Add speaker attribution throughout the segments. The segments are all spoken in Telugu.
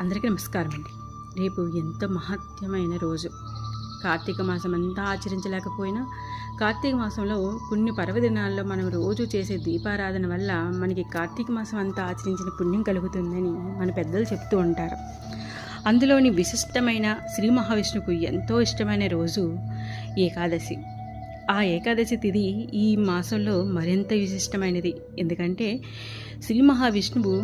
Speaker 1: అందరికీ నమస్కారం అండి. రేపు ఎంతో మహత్యమైన రోజు. కార్తీక మాసం అంతా ఆచరించలేకపోయినా కార్తీక మాసంలో కొన్ని పర్వదినాల్లో మనం రోజు చేసే దీపారాధన వల్ల మనకి కార్తీక మాసం అంతా ఆచరించిన పుణ్యం కలుగుతుందని మన పెద్దలు చెప్తూ ఉంటారు. అందులోని విశిష్టమైన శ్రీ మహావిష్ణువుకు ఎంతో ఇష్టమైన రోజు ఏకాదశి. ఆ ఏకాదశి తిథి ఈ మాసంలో మరింత విశిష్టమైనది. ఎందుకంటే శ్రీ మహావిష్ణువు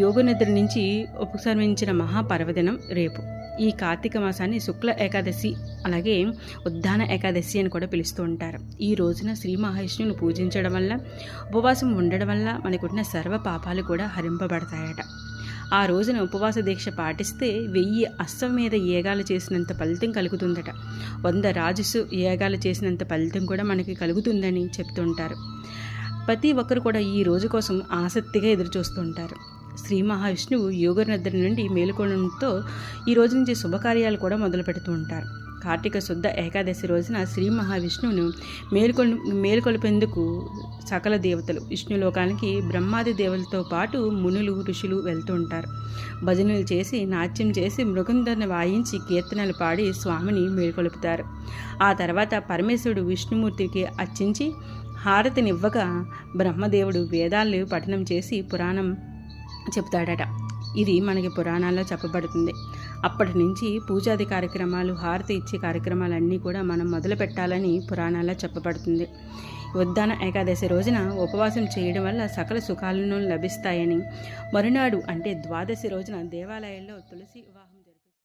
Speaker 1: యోగ నిద్ర నుంచి ఉపసంహరించిన మహాపర్వదినం రేపు. ఈ కార్తీక మాసాన్ని శుక్ల ఏకాదశి అలాగే ఉద్దాన ఏకాదశి అని కూడా పిలుస్తూ ఉంటారు. ఈ రోజున శ్రీ మహావిష్ణువుని పూజించడం వల్ల ఉపవాసం ఉండడం వల్ల మనకున్న సర్వ పాపాలు కూడా హరింపబడతాయట. ఆ రోజున ఉపవాస దీక్ష పాటిస్తే వెయ్యి అశ్వమేధ ఏగాలు చేసినంత ఫలితం కలుగుతుందట. వంద రాజసు ఏగాలు చేసినంత ఫలితం కూడా మనకి కలుగుతుందని చెప్తుంటారు. ప్రతి ఒక్కరు కూడా ఈ రోజు కోసం ఆసక్తిగా ఎదురుచూస్తుంటారు. శ్రీ మహావిష్ణువు యోగ నిద్ర నుండి మేలుకోవడంతో ఈ రోజు నుంచి శుభకార్యాలు కూడా మొదలు పెడుతూ ఉంటారు. కార్తీక శుద్ధ ఏకాదశి రోజున శ్రీ మహావిష్ణువును మేల్కొల్ మేల్కొల్పేందుకు సకల దేవతలు విష్ణులోకానికి బ్రహ్మాది దేవతలతో పాటు మునులు ఋషులు వెళ్తూ ఉంటారు. భజనలు చేసి నాట్యం చేసి మృగంధరను వాయించి కీర్తనలు పాడి స్వామిని మేల్కొలుపుతారు. ఆ తర్వాత పరమేశ్వరుడు విష్ణుమూర్తికి అర్చించి హారతినివ్వగా బ్రహ్మదేవుడు వేదాలు పఠనం చేసి పురాణం చెప్తాడట. ఇది మనకి పురాణాల్లో చెప్పబడుతుంది. అప్పటి నుంచి పూజాది కార్యక్రమాలు హారతి ఇచ్చే కార్యక్రమాలన్నీ కూడా మనం మొదలు పెట్టాలని పురాణాల్లో చెప్పబడుతుంది. ఉద్దాన ఏకాదశి రోజున ఉపవాసం చేయడం వల్ల సకల సుఖాలను లభిస్తాయని. మరునాడు అంటే ద్వాదశి రోజున దేవాలయాల్లో తులసి వివాహం